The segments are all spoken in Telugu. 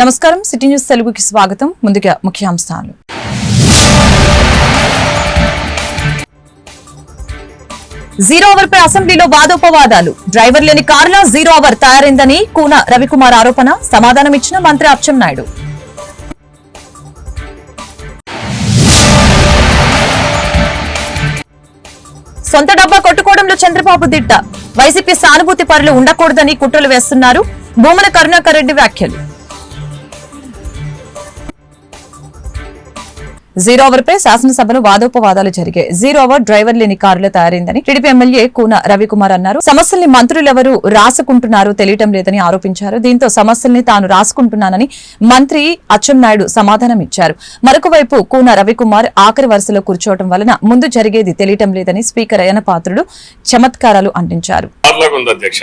నమస్కారం. సిటీ న్యూస్ తెలుగుకి స్వాగతం. ముందుగా ముఖ్యాంశాలు. జీరో అవర్ పై అసెంబ్లీలో వాదోపవాదాలు. డ్రైవర్ లేని కారులో జీరో అవర్ తయారైందని కూన రవికుమార్ ఆరోపణ. సమాధానం ఇచ్చిన మంత్రి అచ్చెన్నాయుడు సొంత డబ్బా కొట్టుకోవడంలో చంద్రబాబు దిట్ట. వైసీపీ సానుభూతి పరులు ఉండకూడదని కుట్రలు వేస్తున్నారు. భూమన కరుణాకర్ రెడ్డి వ్యాఖ్యలు. జీరో అవర్ పై శాసనసభలో వాదోపవాదాలు జరిగాయి. జీరో అవర్ డ్రైవర్ లేని కారులో తయారైందని టీడీపీ ఎమ్మెల్యే కూన రవికుమార్ అన్నారు. సమస్యల్ని మంత్రులెవరూ రాసుకుంటున్నారో తెలియటం లేదని ఆరోపించారు. దీంతో సమస్యల్ని తాను రాసుకుంటున్నానని మంత్రి అచ్చెన్నాయుడు సమాధానం ఇచ్చారు. మరొక వైపు కూన రవికుమార్ ఆఖరి వరుసలో కూర్చోవడం వలన ముందు జరిగేది తెలియటం లేదని స్పీకర్ అయ్యన పాత్రుడు చమత్కారాలు అందించారు. అలాగే ఉంది అధ్యక్ష.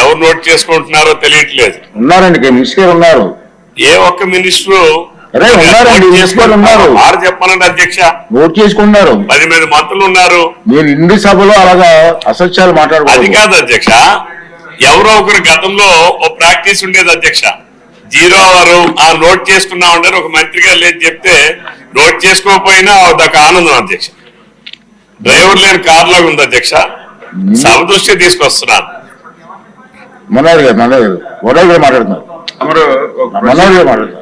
ఎవరు నోట్ చేసుకుంటున్నారో తెలియట్లేదు. ఉన్నారండి మినిస్టర్ ఉన్నారు. ఏ ఒక్క మినిస్టరు అరే, ఉన్నారండి, మినిస్టర్లు ఉన్నారు. వారు చెప్పాలండి అధ్యక్ష. నోట్ చేసుకున్నారు. పది మంది మంత్రులు ఉన్నారు. మీరు ఇండి సభలో అలాగా అసత్యాలు అది మాట్లాడకూడదు కాదు అధ్యక్ష. ఎవరో ఒకరు గతంలో ఓ ప్రాక్టీస్ ఉండేది అధ్యక్ష. జీరో అవర్ ఆ నోట్ చేసుకున్నా ఉండని ఒక మంత్రి గారు లేదు చెప్తే నోట్ చేసుకోకపోయినా అదొక ఆనందం అధ్యక్ష. డ్రైవర్ లేని కార్ లాగా ఉంది అధ్యక్ష. సభ దృష్టి తీసుకొస్తున్నాను మనోహర్ గారు మనోహర్ గారు వడోద్ గారు మాట్లాడుతున్నారు. ఒక మనోహర్ గారు మాట్లాడుతున్నారు.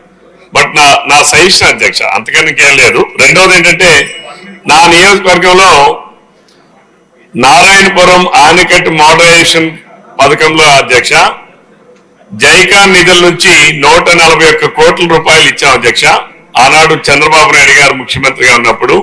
బట్ నా నా సజెషన్ అధ్యక్ష అంతకన్నా ఇంకేం లేదు. రెండవది ఏంటంటే నా నియోజకవర్గంలో నారాయణపురం ఆనకట్టు మోడరేషన్ పథకంలో అధ్యక్ష జైకాన్ నిధుల నుంచి నూట నలభై ఒక్క కోట్ల రూపాయలు ఇచ్చాం అధ్యక్ష. ఆనాడు చంద్రబాబు నాయుడు గారు ముఖ్యమంత్రిగా ఉన్నప్పుడు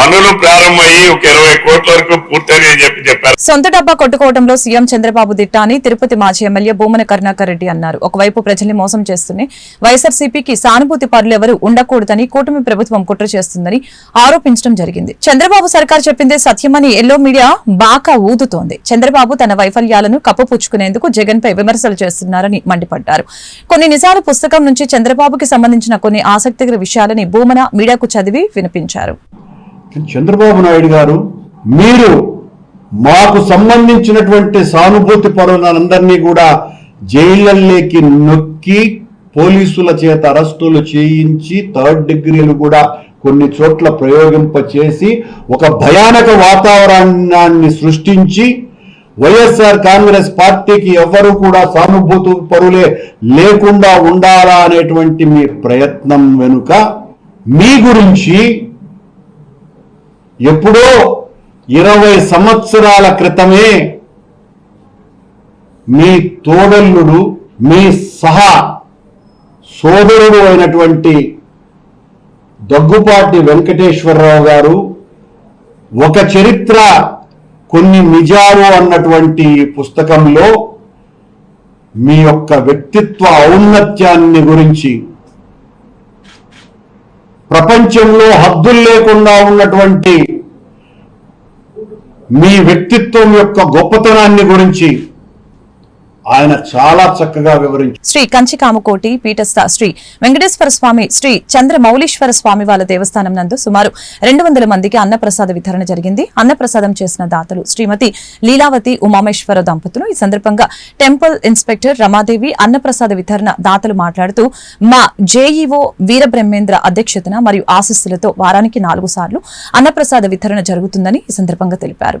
పనులు ప్రారంభమయ్యి ఒక ఇరవై కోట్ల వరకు పూర్తయినాయని చెప్పి చెప్పారు. సొంత డబ్బా కొట్టుకోవడంలో సీఎం చంద్రబాబు దిట్ట అని తిరుపతి మాజీ ఎమ్మెల్యే భూమన కరుణాకర్ రెడ్డి అన్నారు. ఒకవైపు ప్రజల్ని మోసం చేస్తూనే వైఎస్ఆర్సీపీకి సానుభూతి పరులు ఎవరు ఉండకూడదని కూటమి ప్రభుత్వం కుట్ర చేస్తుందని ఆరోపించడం జరిగింది. చంద్రబాబు సర్కార్ చెప్పిందే సత్యమని ఎల్లో మీడియా బాకా ఊదుతోంది. చంద్రబాబు తన వైఫల్యాలను కప్పుపుచ్చుకునేందుకు జగన్ పై విమర్శలు చేస్తున్నారని మండిపడ్డారు. కొన్ని నిజాలు పుస్తకం నుంచి చంద్రబాబుకి సంబంధించిన కొన్ని ఆసక్తికర విషయాలని భూమన మీడియాకు చదివి వినిపించారు. చంద్రబాబు నాయుడు గారు మీరు మాకు సంబంధించినటువంటి సానుభూతి పరులందరినీ కూడా జైళ్ళల్లోకి నొక్కి పోలీసుల చేత అరెస్టులు చేయించి థర్డ్ డిగ్రీలు కూడా కొన్ని చోట్ల ప్రయోగింపచేసి ఒక భయానక వాతావరణాన్ని సృష్టించి వైఎస్ఆర్ కాంగ్రెస్ పార్టీకి ఎవ్వరూ కూడా సానుభూతి పరులే లేకుండా ఉండాలా అనేటువంటి మీ ప్రయత్నం వెనుక మీ గురించి ఎప్పుడో ఇరవై సంవత్సరాల క్రితమే మీ తోడల్లుడు మీ సహా సోదరుడు అయినటువంటి దగ్గుపాటి వెంకటేశ్వరరావు గారు ఒక చరిత్ర కొన్ని నిజాలు అన్నటువంటి పుస్తకంలో మీ యొక్క వ్యక్తిత్వ ఔన్నత్యాన్ని గురించి ప్రపంచంలో హద్దులు లేకుండా ఉన్నటువంటి మీ వ్యక్తిత్వం యొక్క గొప్పతనాన్ని గురించి ఆయన చాలా చక్కగా వివరించారు శ్రీ కంచికామకోటి పీఠస్థ శ్రీ వెంకటేశ్వర స్వామి శ్రీ చంద్రమౌళీశ్వర స్వామి వాళ్ళ దేవస్థానం నందు సుమారు రెండు వందల మందికి అన్నప్రసాద వితరణ జరిగింది. అన్నప్రసాదం చేసిన దాతలు శ్రీమతి లీలావతి ఉమామేశ్వర దంపతులు. ఈ సందర్భంగా టెంపుల్ ఇన్స్పెక్టర్ రమాదేవి అన్నప్రసాద వితరణ దాతలు మాట్లాడుతూ మా జేఈఓ వీరబ్రహ్మేంద్ర అధ్యక్షతన మరియు ఆశస్సులతో వారానికి నాలుగు సార్లు అన్నప్రసాద వితరణ జరుగుతుందని ఈ సందర్భంగా తెలిపారు.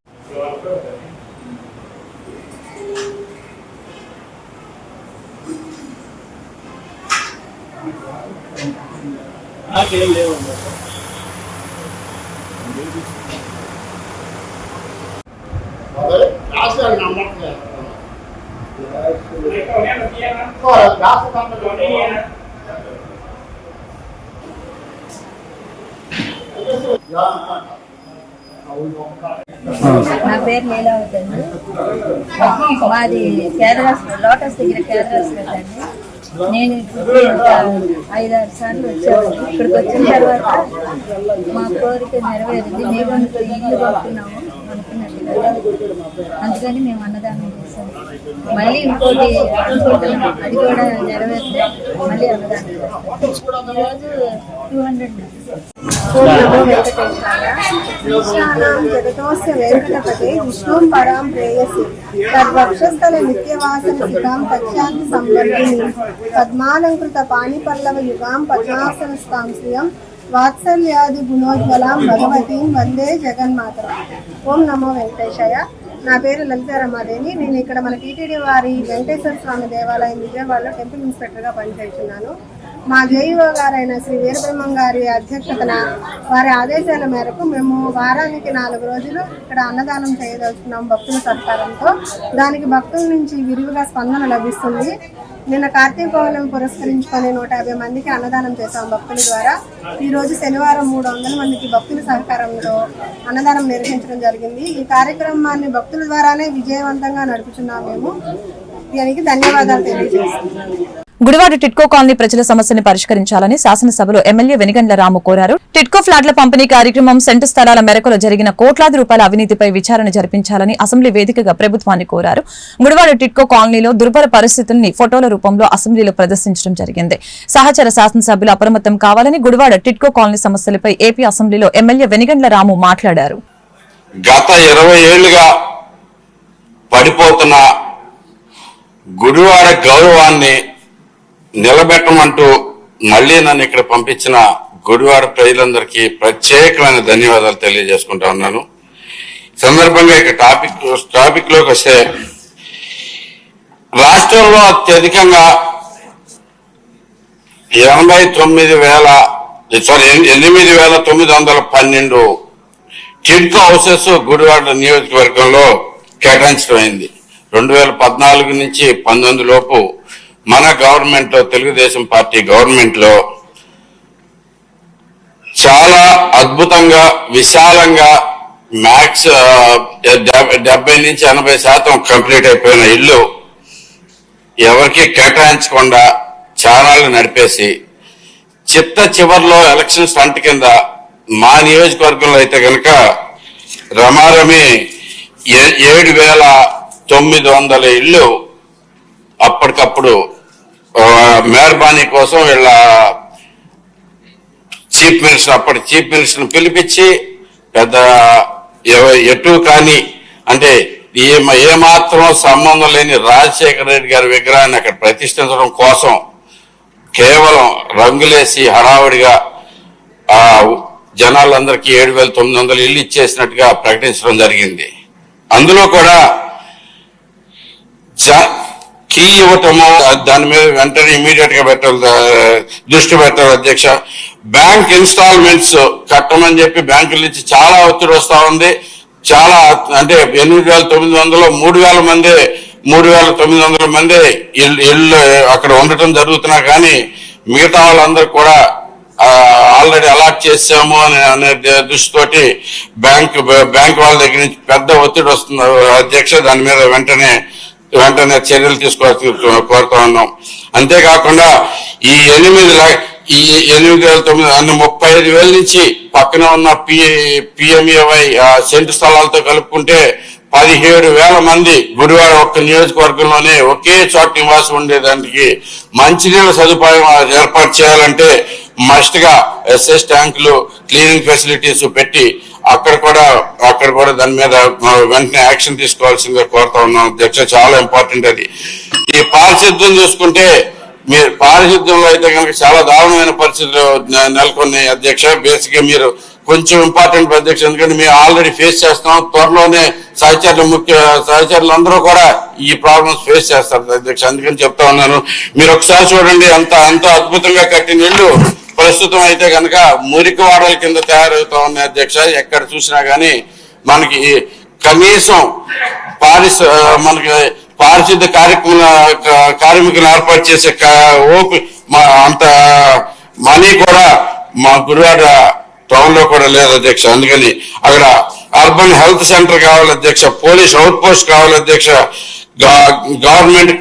నా పేరు లీలావతి అండి. మాది కేరళ లోటస్ దగ్గర కేరళ అండి. నేను ఇప్పుడు ఒక ఐదారు సార్లు వచ్చాను. ఇక్కడికి వచ్చిన తర్వాత మా కోరిక నెరవేరింది. మేము ఇల్లు కొట్టుకున్నాము అందుకని మేము అన్నదానం చేసాము మళ్ళీ ఇంకోటి అనుకుంటున్నాం అది కూడా నెరవేరితే మళ్ళీ అన్నదానం ఈరోజు టూ హండ్రెడ్ ఈశానాం జగతోస్య వెంకటపతే విష్ణుం పరాం ప్రేయసి తద్వక్షస్థల నిత్యవాసన సికాం తక్షాంతి సంవర్ధిని పద్మాలంకృత పాణిపల్లవ యుగాం పద్మాసన స్థాం శ్రియం వాత్సల్యాది గుణోజ్వలాం భగవతీం వందే జగన్మాతరం. ఓం నమో వెంకటేశయ్య నా పేరు లలిత రమాదేవి. నేను ఇక్కడ మన టీటీడీ వారి వెంకటేశ్వర స్వామి దేవాలయం విజయవాడలో టెంపుల్ ఇన్స్పెక్టర్గా పనిచేస్తున్నాను. మా జేఈఓ గారైన శ్రీ వీరబ్రహ్మం గారి అధ్యక్షతన వారి ఆదేశాల మేరకు మేము వారానికి నాలుగు రోజులు ఇక్కడ అన్నదానం చేయదలుచుకున్నాం భక్తుల సత్కారంతో దానికి భక్తుల నుంచి విరివిగా స్పందన లభిస్తుంది. నిన్న కార్తీక పౌర్ణమి పురస్కరించుకొని నూట యాభై మందికి అన్నదానం చేశాం భక్తుల ద్వారా. ఈ రోజు శనివారం మూడు వందల మందికి భక్తుల సహకారంలో అన్నదానం నిర్వహించడం జరిగింది. ఈ కార్యక్రమాన్ని భక్తుల ద్వారానే విజయవంతంగా నడుపుతున్నాం మేము. దీనికి ధన్యవాదాలు తెలియజేస్తున్నాం. గుడివాడ టిట్కో కాలనీ ప్రజల సమస్యని పరిష్కరించాలని శాసనసభలో ఎమ్మెల్యే వెనిగండ్ల రాము కోరారు. టిట్కో ఫ్లాట్ల పంపిణీ కార్యక్రమం సెంటు స్థలాల మేరకులో జరిగిన కోట్లాది రూపాయల అవినీతిపై విచారణ జరిపించాలని అసెంబ్లీ వేదికగా ప్రభుత్వాన్ని కోరారు. గుడివాడ టిట్కో కాలనీలో దుర్భర పరిస్థితుల్ని ఫోటోల రూపంలో అసెంబ్లీలో ప్రదర్శించడం జరిగింది. సహచర శాసనసభ్యులు అప్రమత్తం కావాలని గుడివాడ టిట్కో కాలనీ సమస్యలపై ఏపీ అసెంబ్లీలో ఎమ్మెల్యే వెనిగండ్ల రాము మాట్లాడారు. గత ఇరవై ఏళ్ళుగా పడిపోతున్న గుడివాడ గౌరవాన్ని నిలబెట్టమంటూ మళ్ళీ నన్ను ఇక్కడ పంపించిన గుడివాడ ప్రజలందరికీ ప్రత్యేకమైన ధన్యవాదాలు తెలియజేసుకుంటా ఉన్నాను. సందర్భంగా ఇక టాపిక్ టాపిక్లోకి వస్తే రాష్ట్రంలో అత్యధికంగా ఎనభై తొమ్మిది వేల సారీ ఎనిమిది వేల తొమ్మిది వందల పన్నెండు టిడ్కో హౌసెస్ గుడివాడ నియోజకవర్గంలో కేటాయించడం అయింది రెండు వేల పద్నాలుగు నుంచి పంతొమ్మిది లోపు మన గవర్నమెంట్లో తెలుగుదేశం పార్టీ గవర్నమెంట్లో చాలా అద్భుతంగా విశాలంగా మ్యాక్స్ డెబ్బై నుంచి ఎనభై శాతం కంప్లీట్ అయిపోయిన ఇల్లు ఎవరికి కేటాయించకుండా చారాలు నడిపేసి చిత్త చివరిలో ఎలక్షన్ స్టంట్ కింద మా నియోజకవర్గంలో అయితే కనుక రమారమి ఏ- ఏడు వేల తొమ్మిది వందల ఇళ్ళు అప్పటికప్పుడు మెహర్బానీ కోసం వీళ్ళ చీఫ్ మినిస్టర్ అప్పటి చీఫ్ మినిస్టర్ని పిలిపించి పెద్ద ఎటు కానీ అంటే ఏ ఏమాత్రం సంబంధం లేని రాజశేఖర రెడ్డి గారి విగ్రహాన్ని అక్కడ ప్రతిష్ఠించడం కోసం కేవలం రంగులేసి హడావుడిగా ఆ జనాలందరికీ ఏడు వేల తొమ్మిది వందలు ఇల్లు ఇచ్చేసినట్టుగా ప్రకటించడం జరిగింది. అందులో కూడా జ కీ ఇవ్వటము దాని మీద వెంటనే ఇమీడియట్గా పెట్టాలి దృష్టి పెట్టాలి అధ్యక్ష. బ్యాంక్ ఇన్స్టాల్మెంట్స్ కట్టమని చెప్పి బ్యాంకుల నుంచి చాలా ఒత్తిడి వస్తా ఉంది. చాలా అంటే ఎనిమిది వేల తొమ్మిది వందలు మూడు వేల మంది మూడు వేల తొమ్మిది వందల మంది ఇల్లు ఇల్లు అక్కడ ఉండటం జరుగుతున్నా కానీ మిగతా వాళ్ళందరూ కూడా ఆల్రెడీ అలాట్ చేసాము అని అనే దృష్టితోటి బ్యాంక్ బ్యాంక్ వాళ్ళ దగ్గర నుంచి పెద్ద ఒత్తిడి వస్తుంది అధ్యక్ష. దాని మీద వెంటనే వెంటనే చర్యలు తీసుకోవాల్సి కోరుతా ఉన్నాం. అంతేకాకుండా ఈ ఎనిమిది ఈ ఎనిమిది వేల తొమ్మిది అంటే ముప్పై ఐదు వేల నుంచి పక్కన ఉన్న పి పిఎంఏవై సెంటు స్థలాలతో కలుపుకుంటే పదిహేడు వేల మంది గురువారం ఒక్క నియోజకవర్గంలోనే ఒకే చోట నివాసం ఉండేదానికి మంచినీళ్ళ సదుపాయం ఏర్పాటు చేయాలంటే మస్ట్గా ఎస్ఎస్ ట్యాంకులు క్లీనింగ్ ఫెసిలిటీస్ పెట్టి అక్కడ కూడా అక్కడ కూడా దాని మీద వెంటనే యాక్షన్ తీసుకోవాల్సిందిగా కోరుతా ఉన్నాం. అధ్యక్ష చాలా ఇంపార్టెంట్ అది. ఈ పారిశుద్ధ్యం చూసుకుంటే మీరు పారిశుద్ధ్యంలో అయితే కనుక చాలా దారుణమైన పరిస్థితులు నెలకొన్నాయి. అధ్యక్ష బేసిక్గా మీరు కొంచెం ఇంపార్టెంట్ అధ్యక్ష ఎందుకంటే మేము ఆల్రెడీ ఫేస్ చేస్తాం త్వరలోనే సహచరులు ముఖ్య సహచరులు అందరూ కూడా ఈ ప్రాబ్లమ్స్ ఫేస్ చేస్తారు అధ్యక్ష. అందుకని చెప్తా ఉన్నాను. మీరు ఒకసారి చూడండి అంత అంత అద్భుతంగా కట్టిన ఇల్లు ప్రస్తుతం అయితే కనుక మురికి వాడల కింద తయారవుతా ఉన్నాయి అధ్యక్ష. ఎక్కడ చూసినా గానీ మనకి కనీసం పారిశ మనకి పారిశుద్ధ కార్యక్రమ కార్మికులు ఏర్పాటు చేసే ఓపి మా అంత మనీ కూడా మా గురువాడ టౌన్లో కూడా లేదు అధ్యక్ష. అందుకని అక్కడ అర్బన్ హెల్త్ సెంటర్ కావాలి అధ్యక్ష పోలీస్ అవుట్ పోస్ట్ కావాలి అధ్యక్ష గవర్నమెంట్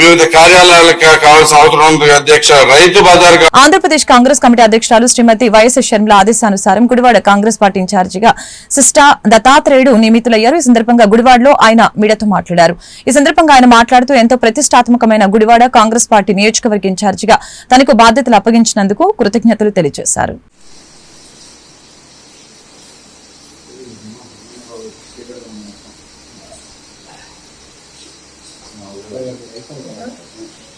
వివిధ కార్యాలయాలకు కావాల్సిన అవసరం ఉంది అధ్యక్ష రైతు బజార్ ఆంధ్రప్రదేశ్ కాంగ్రెస్ కమిటీ అధ్యక్షురాలు శ్రీమతి వైఎస్ శర్మల ఆదేశానుసారం గుడివాడ కాంగ్రెస్ పార్టీ ఇన్ఛార్జిగా సిస్టా దత్తాత్రేయుడు నియమితులయ్యారు. ఈ సందర్భంగా గుడివాడలో ఆయన మీడియాతో మాట్లాడారు. ఈ సందర్భంగా ఆయన మాట్లాడుతూ ఎంతో ప్రతిష్టాత్మకమైన గుడివాడ కాంగ్రెస్ పార్టీ నియోజకవర్గ ఇన్ఛార్జిగా తనకు బాధ్యతలు అప్పగించినందుకు కృతజ్ఞతలు తెలియజేశారు. రాష్ట్ర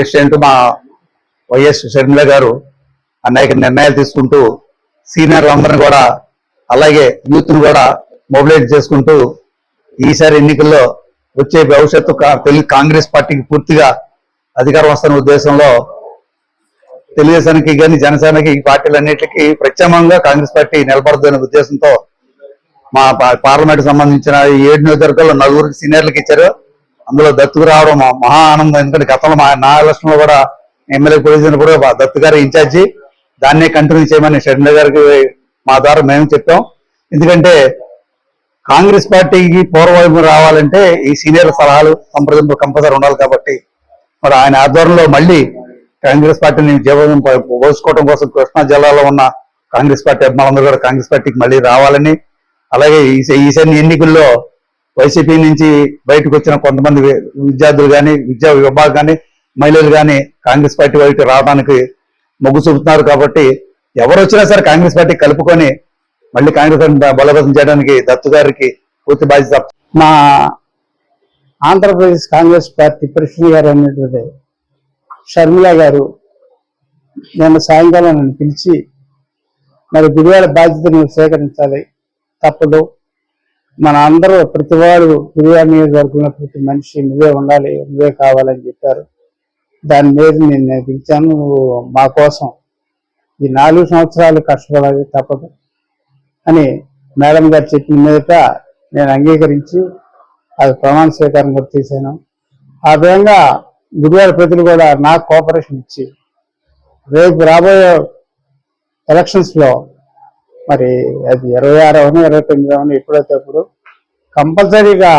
ప్రెసిడెంట్ మా వైఎస్ షర్మిల గారు అనేక నిర్ణయాలు తీసుకుంటూ సీనియర్లు అందరిని కూడా అలాగే యూత్ను కూడా మొబిలైజ్ చేసుకుంటూ ఈసారి ఎన్నికల్లో వచ్చే భవిష్యత్తు తెలుగు కాంగ్రెస్ పార్టీకి పూర్తిగా అధికారం వస్తున్న ఉద్దేశంలో తెలుగుదేశానికి కానీ జనసేనకి ఈ పార్టీలన్నిటికీ ప్రత్యామ్నాయంగా కాంగ్రెస్ పార్టీ నిలబడదనే ఉద్దేశంతో మా పార్లమెంట్ సంబంధించిన ఏడు నియోజకవర్గాల్లో నలుగురికి సీనియర్లకు ఇచ్చారు. అందులో దత్తుకు రావడం మహా ఆనందం. ఎందుకంటే గతంలో మా నా కూడా ఎమ్మెల్యే పొజిషన్ కూడా దత్తు గారు ఇన్ఛార్జి. దాన్నే కంటిన్యూ చేయమని షర్మిల గారికి మా ద్వారా మేము చెప్పాం. ఎందుకంటే కాంగ్రెస్ పార్టీకి పూర్వవైపు రావాలంటే ఈ సీనియర్ సలహాలు సంప్రదింపు కంపల్సరీ ఉండాలి కాబట్టి మరి ఆయన ఆధ్వర్యంలో మళ్ళీ కాంగ్రెస్ పార్టీని జీవం పోసుకోవడం కోసం కృష్ణా జిల్లాలో ఉన్న కాంగ్రెస్ పార్టీ అభిమానులందరూ కూడా కాంగ్రెస్ పార్టీకి మళ్ళీ రావాలని. అలాగే ఈ- ఈసారి ఎన్నికల్లో వైసీపీ నుంచి బయటకు వచ్చిన కొంతమంది విద్యార్థులు కానీ విద్యా విభాగం కానీ మహిళలు కానీ కాంగ్రెస్ పార్టీ వైపు రావడానికి మొగ్గు చూపుతున్నారు కాబట్టి ఎవరు వచ్చినా సరే కాంగ్రెస్ పార్టీ కలుపుకొని మళ్ళీ కాంగ్రెస్ పార్టీని బలోపేతం చేయడానికి దత్తు గారికి పూర్తి బాధ్యత మా ఆంధ్రప్రదేశ్ కాంగ్రెస్ పార్టీ ప్రెసిడెంట్ గారు అనేటువంటి షర్మిల గారు నిన్న సాయంకాలం నన్ను పిలిచి మరి గుడివాడ బాధ్యతను సేకరించాలి తప్పదు. మన అందరూ ప్రతివాడు గుడివాడ నియోజకవర్గంలో ప్రతి మనిషి నువ్వే ఉండాలి నువ్వే కావాలని చెప్పారు. దాని మీద నేను పిలిచాను నువ్వు మా కోసం ఈ నాలుగు సంవత్సరాలు కష్టపడాలి తప్పదు అని మేడం గారు చెప్పిన మీదట నేను అంగీకరించి అది ప్రమాణ స్వీకారం కూడా తీశాను. ఆ విధంగా గురువారి ప్రజలు కూడా నాకు కోఆపరేషన్ ఇచ్చి రేపు రాబోయే ఎలక్షన్స్లో మరి అది ఇరవై ఆరవను ఇరవై తొమ్మిది ఎప్పుడైతే అప్పుడు కంపల్సరీగా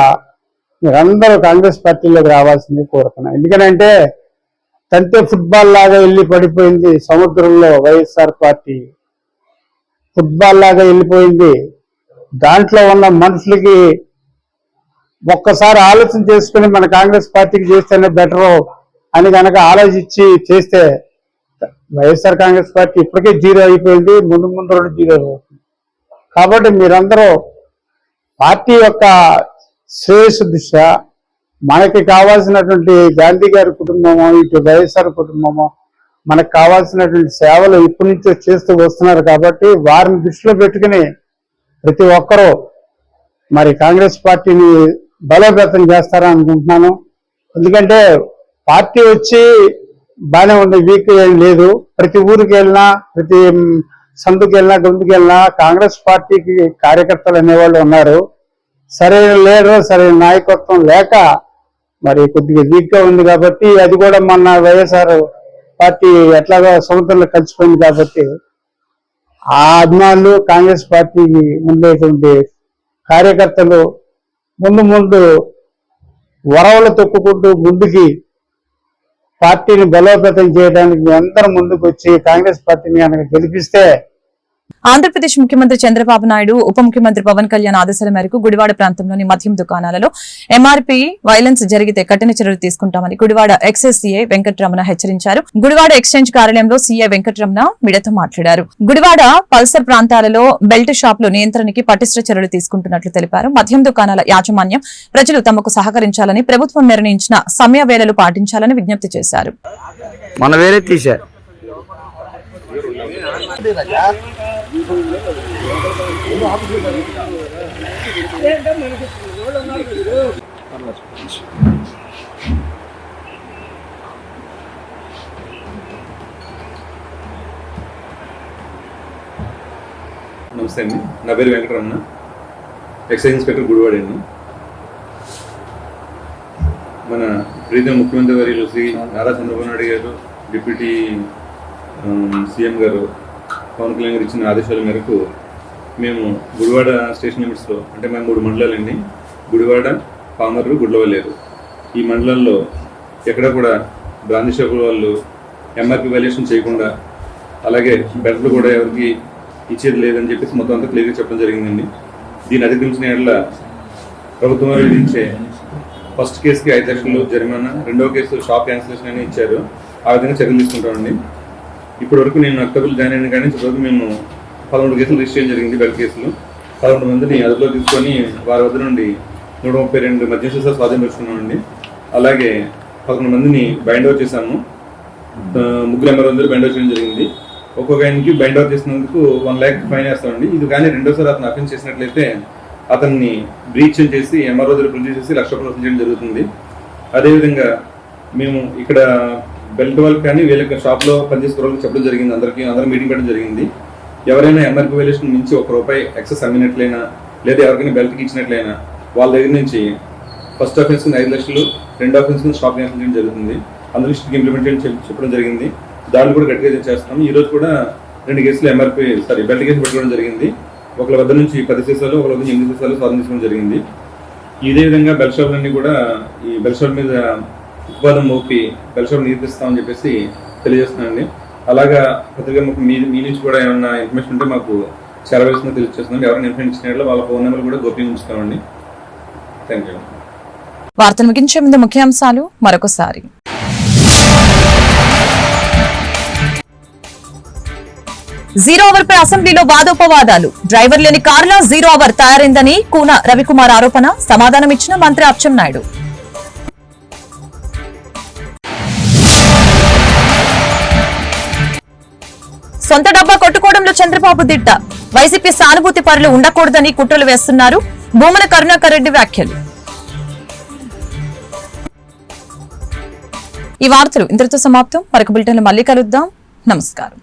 మీరందరూ కాంగ్రెస్ పార్టీలోకి రావాల్సింది కోరుతున్నాను ఎందుకంటే తంతే ఫుట్బాల్ లాగా వెళ్ళి పడిపోయింది సముద్రంలో వైఎస్ఆర్ పార్టీ. ఫుట్బాల్ లాగా వెళ్ళిపోయింది. దాంట్లో ఉన్న మనుషులకి ఒక్కసారి ఆలోచన చేసుకుని మన కాంగ్రెస్ పార్టీకి చేస్తేనే బెటరు అని కనుక ఆలోచించి చేస్తే వైఎస్ఆర్ కాంగ్రెస్ పార్టీ ఇప్పటికే జీరో అయిపోయింది ముందు ముందు రెండు జీరో అవుతుంది కాబట్టి మీరందరూ పార్టీ యొక్క శ్రేయస్సు దిశ మనకి కావాల్సినటువంటి గాంధీ గారి కుటుంబము ఇటు వైఎస్ఆర్ కుటుంబము మనకు కావాల్సినటువంటి సేవలు ఇప్పటి నుంచో చేస్తూ వస్తున్నారు కాబట్టి వారిని దృష్టిలో పెట్టుకుని ప్రతి ఒక్కరూ మరి కాంగ్రెస్ పార్టీని బలోపేతం చేస్తారని అనుకుంటున్నాను. ఎందుకంటే పార్టీ వచ్చి బాగానే ఉంది. వీక్ ఏం లేదు. ప్రతి ఊరికి వెళ్ళినా ప్రతి సందుకు వెళ్ళినా గొంతుకి వెళ్ళినా కాంగ్రెస్ పార్టీకి కార్యకర్తలు అనేవాళ్ళు ఉన్నారు. సరైన లీడర్ సరైన నాయకత్వం లేక మరి కొద్దిగా వీక్గా ఉంది కాబట్టి అది కూడా మొన్న వైఎస్ఆర్ పార్టీ ఎట్లాగో సముద్రంలో కలిసిపోయింది కాబట్టి ఆ అభిమానులు కాంగ్రెస్ పార్టీకి ఉండేటువంటి కార్యకర్తలు ముందు ముందు వరవలు తొక్కుకుంటూ ముందుకి పార్టీని బలోపేతం చేయడానికి మీ అందరూ ముందుకు వచ్చి కాంగ్రెస్ పార్టీని కనుక గెలిపిస్తే ఆంధ్రప్రదేశ్ ముఖ్యమంత్రి చంద్రబాబు నాయుడు ఉప ముఖ్యమంత్రి పవన్ కళ్యాణ్ ఆదేశాల మేరకు గుడివాడ ప్రాంతంలోని మద్యం దుకాణాలలో ఎంఆర్పీ వైలెన్స్ జరిగితే కఠిన చర్యలు తీసుకుంటామని గుడివాడ ఎక్సైజ్ సీఐ వెంకటరమణ హెచ్చరించారు. గుడివాడ ఎక్స్చేంజ్ కార్యాలయంలో సీఐ వెంకటరమణ మీడియాతో మాట్లాడారు. గుడివాడ పల్సర్ ప్రాంతాలలో బెల్ట్ షాపులు నియంత్రణకి పటిష్ట చర్యలు తీసుకుంటున్నట్లు తెలిపారు. మద్యం దుకాణాల యాజమాన్యం ప్రజలు తమకు సహకరించాలని ప్రభుత్వం నిర్ణయించిన సమయ వేళలు పాటించాలని విజ్ఞప్తి చేశారు. మన వేరే నమస్తే అండి. నా పేరు వెంకటరమణ. ఎక్సైజ్ ఇన్స్పెక్టర్ గుడివాడ అండి. మన ప్రీతం ముఖ్యమంత్రి వర్యులు శ్రీ నారా చంద్రబాబు నాయుడు గారు డిప్యూటీ సీఎం గారు పవన్ కళ్యాణ్ గారు ఇచ్చిన ఆదేశాల మేరకు మేము గుడివాడ స్టేషన్ లిమిట్స్లో అంటే మేము మూడు మండలాలండి గుడివాడ పామర్రు గుడ్లవలేరు ఈ మండలాల్లో ఎక్కడ కూడా బ్రాంతి షాపుల వాళ్ళు ఎంఆర్పి వాల్యుయేషన్ చేయకుండా అలాగే బెడ్లు కూడా ఎవరికి ఇచ్చేది లేదని చెప్పేసి మొత్తం అంతా క్లియర్గా చెప్పడం జరిగిందండి. దీన్ని అధిగమించిన ఏళ్ళ ప్రభుత్వం విధించే ఫస్ట్ కేసుకి ఐదు లక్షలు జరిమానా రెండవ కేసు షాప్ క్యాన్సిలేషన్ అని ఇచ్చారు. ఆ విధంగా చర్యలు తీసుకుంటామండి. ఇప్పటి వరకు నేను అక్టోబర్ జాయిన్ అయిన కానీ ఇప్పటివరకు మేము పదమూడు కేసులు రిజిస్టర్ చేయడం జరిగింది బెల్ కేసులు. పదకొండు మందిని అదుపులో తీసుకొని వారి వద్ద నుండి నూట ముప్పై రెండు మధ్యస్థ స్వాధీనం స్వాధీనపరుచుకున్నామండి అలాగే పదకొండు మందిని బైండ్ అవుట్ చేశాము. ముగ్గురు ఎంబర్ వందలు బైండ్ అవుట్ చేయడం జరిగింది. ఒక్కొక్క ఆయనకి బైండ్ అవుట్ చేసినందుకు వన్ ల్యాక్ ఫైన్ వేస్తామండి. ఇది కానీ రెండోసారి అతను అఫెన్స్ చేసినట్లయితే అతన్ని బ్రీచ్ చేసి ఎంఆర్ఓ దగ్గర ప్రొడ్యూస్ చేసి లక్ష రూపాయలు చేయడం జరుగుతుంది. అదేవిధంగా మేము ఇక్కడ బెల్ట్ వాళ్ళకి కానీ వీళ్ళకి షాప్లో పనిచేసే వాళ్ళకి చెప్పడం జరిగింది. అందరికీ అందరూ మీటింగ్ పెట్టడం జరిగింది. ఎవరైనా ఎంఆర్పి వాల్యుయేషన్ నుంచి ఒక రూపాయి ఎక్సెస్ అమ్మినట్లయినా లేదా ఎవరికైనా బెల్ట్కి ఇచ్చినట్లయినా వాళ్ళ దగ్గర నుంచి ఫస్ట్ ఆఫెన్స్ కింద ఐదు లక్షలు రెండో ఆఫెన్స్ కింద షాప్ క్యాన్సిల్ చేయడం జరుగుతుంది. అందరూ స్ట్రిక్ ఇంప్లిమెంట్ చేయడం చెప్పడం జరిగింది. దాన్ని కూడా గట్టిగా చేస్తాం ఈ రోజు కూడా రెండు కేసులు ఎంఆర్పి సారీ బెల్ట్ కేసు పెట్టుకోవడం జరిగింది. ఒకళ్ళ వద్ద నుంచి పది సీసాలు ఒకళ్ళ వద్ద ఎనిమిది సీసాలు స్వాధీనం చేసుకోవడం జరిగింది. ఇదే విధంగా బెల్ షాపులన్నీ కూడా ఈ బెల్ షాప్ మీద ఉత్పాదం మోపి కలిసి షాప్ చెప్పేసి తెలియజేస్తున్నానండి. అలాగా పత్రిక మీ మీ నుంచి కూడా ఏమైనా ఇన్ఫర్మేషన్ ఉంటే మాకు చేరవేస్తుందో తెలియజేస్తున్నాం. ఎవరైనా ఇన్ఫర్మేషన్ ఇచ్చిన వాళ్ళ ఫోన్ నెంబర్ కూడా గోప్యంగా ఉంచుతామండి. Thank you. వార్తలు ముగించే ముందు ముఖ్యాంశాలు మరొకసారి. జీరో అవర్ పై అసెంబ్లీలో వాదోపవాదాలు. డ్రైవర్ లేని కారులో జీరో అవర్ తయారైందని కూన రవికుమార్ ఆరోపణ. సమాధానం ఇచ్చిన మంత్రి అచ్చెన్నాయుడు. సొంత డబ్బా కొట్టుకోవడంలో చంద్రబాబు దిట్ట. వైసీపీ సానుభూతి పరులు ఉండకూడదని కుట్రలు వేస్తున్నారు. భూమన కరుణాకర్ రెడ్డి వ్యాఖ్యలు. ఈ వార్తలు ఇంతటితో సమాప్తం. మరొక బులెటిన్లో మళ్ళీ కలుద్దాం. నమస్కారం.